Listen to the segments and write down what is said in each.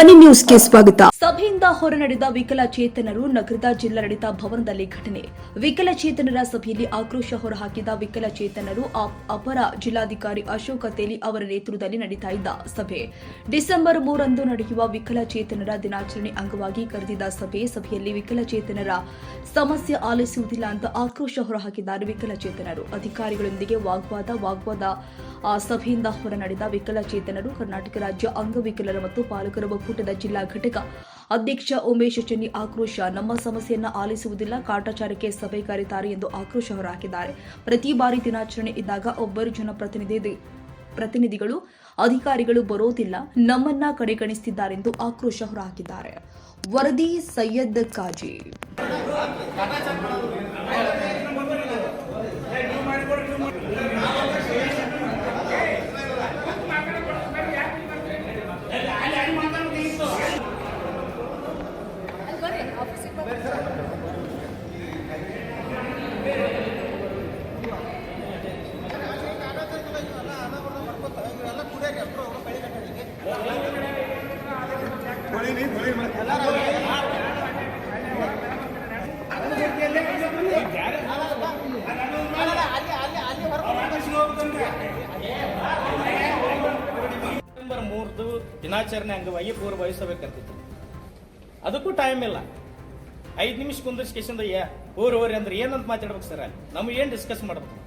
ಧ್ವನಿ ನ್ಯೂಸ್ಗೆ ಸ್ವಾಗತ. ಸಭೆಯಿಂದ ಹೊರನಡೆದ ವಿಕಲಚೇತನರು ನಗರದ ಜಿಲ್ಲಾಡಳಿತ ಭವನದಲ್ಲಿ ಘಟನೆ. ವಿಕಲಚೇತನರ ಸಭೆಯಲ್ಲಿ ಆಕ್ರೋಶ ಹೊರಹಾಕಿದ ವಿಕಲಚೇತನರು ಅಪ್- ಅಪರ ಜಿಲ್ಲಾಧಿಕಾರಿ ಅಶೋಕ ತೇಲಿ ಅವರ ನೇತೃತ್ವದಲ್ಲಿ ನಡೀತಾ ಇದ್ದ ಸಭೆ. ಡಿಸೆಂಬರ್ ಮೂರಂದು ನಡೆಯುವ ವಿಕಲಚೇತನರ ದಿನಾಚರಣೆ ಅಂಗವಾಗಿ ಕರೆದಿದ್ದ ಸಭೆ, ಸಭೆಯಲ್ಲಿ ವಿಕಲಚೇತನರ ಸಮಸ್ಯೆ ಆಲಿಸುವುದಿಲ್ಲ ಅಂತ ಆಕ್ರೋಶ ಹೊರಹಾಕಿದ್ದಾರೆ ವಿಕಲಚೇತನರು. ಅಧಿಕಾರಿಗಳೊಂದಿಗೆ ವಾಗ್ವಾದ ವಾಗ್ವಾದ ಆ ಸಭೆಯಿಂದ ಹೊರನಡೆದ ವಿಕಲಚೇತನರು ಕರ್ನಾಟಕ ರಾಜ್ಯ ಅಂಗವಿಕಲರ ಮತ್ತು ಪಾಲಕರ ಒಕ್ಕೂಟದ ಜಿಲ್ಲಾ ಘಟಕ ಅಧ್ಯಕ್ಷ ಉಮೇಶ್ ಚೆನ್ನಿ ಆಕ್ರೋಶ, ನಮ್ಮ ಸಮಸ್ಯೆಯನ್ನ ಆಲಿಸುವುದಿಲ್ಲ, ಕಾಟಾಚಾರಕ್ಕೆ ಸಭೆ ಕರೀತಾರೆ ಎಂದು ಆಕ್ರೋಶ ಹೊರಹಾಕಿದ್ದಾರೆ. ಪ್ರತಿ ಬಾರಿ ದಿನಾಚರಣೆ ಇದ್ದಾಗ ಒಬ್ಬರು ಜನಪ್ರತಿನಿಧಿ ಪ್ರತಿನಿಧಿಗಳು, ಅಧಿಕಾರಿಗಳು ಬರೋದಿಲ್ಲ, ನಮ್ಮನ್ನ ಕಡೆಗಣಿಸುತ್ತಿದ್ದಾರೆಂದು ಆಕ್ರೋಶ ಹೊರಹಾಕಿದ್ದಾರೆ. ವರದಿ ಸೈಯದ್ ಕಾಜಿ ಡಿಸೆಂಬರ್ ಮೂರ್ದು ದಿನಾಚರಣೆ ಅಂಗವಾಗಿ ಪೂರ್ವ ಸಭೆ ಕರ್ತಿತ್ತು ಅದಕ್ಕೂ ಟೈಮ್ ಇಲ್ಲ. ಐದು ನಿಮಿಷ ಕುಂದರ್ಸ್ಕೇಶಂದ ಯಾ? ಊರಿ ಅಂದ್ರೆ ಏನಂತ ಮಾತಾಡ್ಬೇಕು ಸರ್ ನಮ್ಗೆ ಏನು ಡಿಸ್ಕಸ್ ಮಾಡ್ಬೇಕು?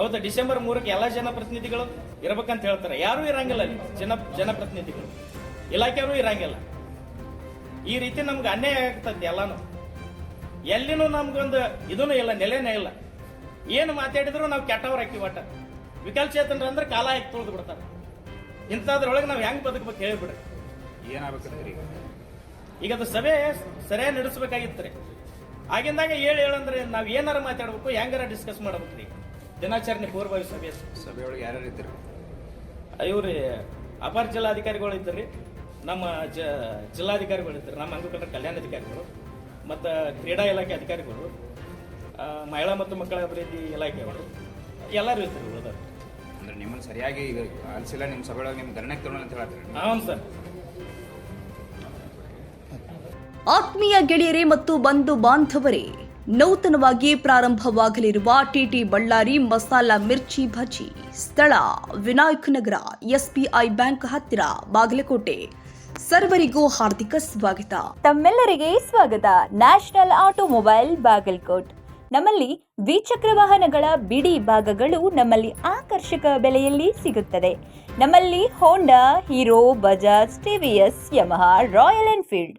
ಅವತ್ತು ಡಿಸೆಂಬರ್ ಮೂರಕ್ಕೆ ಎಲ್ಲ ಜನಪ್ರತಿನಿಧಿಗಳು ಇರ್ಬೇಕಂತ ಹೇಳ್ತಾರೆ. ಯಾರೂ ಇರಂಗಿಲ್ಲ ಅಲ್ಲಿ. ಜನ, ಜನಪ್ರತಿನಿಧಿಗಳು. ಇಲಾಖೆಯವರು ಇರಂಗಿಲ್ಲ. ಈ ರೀತಿ ನಮ್ಗೆ ಅನ್ಯಾಯ ಆಗ್ತದೆ ಎಲ್ಲಾನು. ಎಲ್ಲಿನೂ ನಮ್ಗೊಂದು ಇದೂ ಇಲ್ಲ, ನೆಲೆನೇ ಇಲ್ಲ. ಏನು ಮಾತಾಡಿದ್ರು ನಾವು ಕೆಟ್ಟವ್ರು ಹಾಕಿವಿ ಒಟ್ಟ. ವಿಕಲಚೇತನರು ಅಂದ್ರೆ ಕಾಲ ಹಾಕಿ ತುಳಿದು ಬಿಡ್ತಾರೆ. ಇಂಥದ್ರೊಳಗೆ ನಾವು ಹೆಂಗ್ ಬದುಕಬೇಕು ಹೇಳಿಬಿಡ್ರಿ. ಏನಾಗ್ಬೇಕಂದ್ರಿ ಈಗ ಅದು ಸಭೆ ಸರಿಯಾಗಿ ನಡೆಸಬೇಕಾಗಿತ್ತು ರೀ. ಆಗಿಂದಾಗ ಹೇಳಿ ಹೇಳಂದ್ರೆ ನಾವು ಏನಾರ ಮಾತಾಡ್ಬೇಕು ಹೆಂಗಾರ ಡಿಸ್ಕಸ್ ಮಾಡ್ಬೇಕು ರೀ. ದಿನಾಚರಣೆ ಪೂರ್ವಭಾವಿ ಸಭೆ ಸಭೆಯೊಳಗೆ ಯಾರ್ಯಾರು ಇದ್ದರು? ಇವ್ರಿ ಅಪರ ಜಿಲ್ಲಾಧಿಕಾರಿಗಳು ಇದ್ದರು ನಮ್ಮ ಜ ಜಿಲ್ಲಾಧಿಕಾರಿಗಳು ಇದ್ದರು ನಮ್ಮ ಅನ್ಬಿಟ್ಟಂದ್ರೆ ಕಲ್ಯಾಣ ಅಧಿಕಾರಿಗಳು ಮತ್ತು ಕ್ರೀಡಾ ಇಲಾಖೆ ಅಧಿಕಾರಿಗಳು ಮಹಿಳಾ ಮತ್ತು ಮಕ್ಕಳ ಅಭಿವೃದ್ಧಿ ಇಲಾಖೆಯವರು ಎಲ್ಲರೂ ಇದ್ದರು ಉಳಿದವರು ಅಂದ್ರೆ. ನಿಮ್ಮನ್ನು ಸರಿಯಾಗಿ ಈಗ ಅನ್ಸಿಲ್ಲ ನಿಮ್ಮ ಸಭೆಯೊಳಗೆ ನಿಮ್ಮ ಗಮನಕ್ಕೆ ತಗೊಳ್ಳಲ್ಲ ಅಂತ ಹೇಳ್ತಾರೆ ಹಾಂ ಸರ್. ಆತ್ಮೀಯ ಗೆಳೆಯರೇ ಮತ್ತು ಬಂಧು ಬಾಂಧವರೇ, ನೂತನವಾಗಿ ಪ್ರಾರಂಭವಾಗಲಿರುವ ಟಿಟಿ ಬಳ್ಳಾರಿ ಮಸಾಲಾ ಮಿರ್ಚಿ ಭಜಿ, ಸ್ಥಳ ವಿನಾಯಕ್ ನಗರ ಎಸ್ಬಿಐ ಬ್ಯಾಂಕ್ ಹತ್ತಿರ, ಬಾಗಲಕೋಟೆ. ಸರ್ವರಿಗೂ ಹಾರ್ದಿಕ ಸ್ವಾಗತ. ತಮ್ಮೆಲ್ಲರಿಗೆ ಸ್ವಾಗತ. National Automobile Bagalkot. ನಮ್ಮಲ್ಲಿ ದ್ವಿಚಕ್ರ ವಾಹನಗಳ ಬಿಡಿ ಭಾಗಗಳು ನಮ್ಮಲ್ಲಿ ಆಕರ್ಷಕ ಬೆಲೆಯಲ್ಲಿ ಸಿಗುತ್ತದೆ. ನಮ್ಮಲ್ಲಿ Honda Hero Bajaj TVS Yamaha Royal Enfield